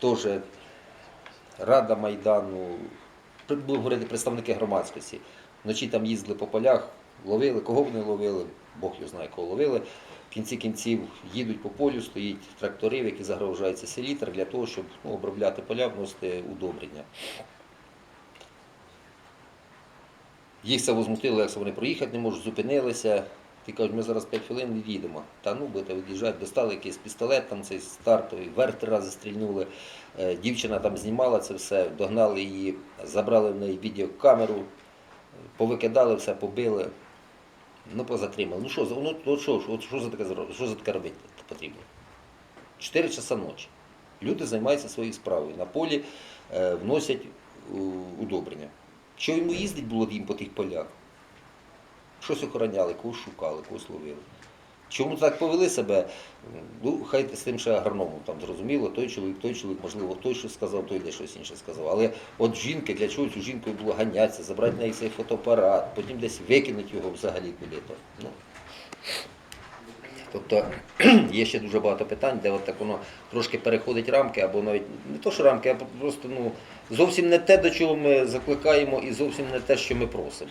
теж Рада Майдану, будемо говорити представники громадськості. Вночі там їздили по полях, ловили, кого вони ловили, Бог його знає, кого ловили. В кінці кінців їдуть по полю, стоїть трактори, які загрожаються селітр для того, щоб ну, обробляти поля, вносити удобрення. Їх це возмутило, як вони проїхати не можуть, зупинилися. Ти кажуть, ми зараз 5 хвилин від'їдемо. Та ну будете від'їжджати, достали якийсь пістолет, там цей стартовий, вверх три рази стрільнули. Е, Дівчина там знімала це все, догнали її, забрали в неї відеокамеру, повикидали все, побили. Ну, позатримали. Ну що, ну, от що, от що за таке що за таке робити потрібно? Чотири часа ночі. Люди займаються своєю справою. На полі е, вносять удобрення. Що йому їздить було їм по тих полях? Щось охороняли, когось шукали, когось ловили. Чому так повели себе? Ну, хай з тим ще агрономом там зрозуміло, той чоловік, той чоловік, можливо, той щось сказав, той де щось інше сказав. Але от жінки, для чого цю жінкою було ганятися, забрати неї цей фотоапарат, потім десь викинути його взагалі куди-то. Ну. Тобто є ще дуже багато питань, де от так воно трошки переходить рамки, або навіть не то, що рамки, а просто ну, зовсім не те, до чого ми закликаємо, і зовсім не те, що ми просимо.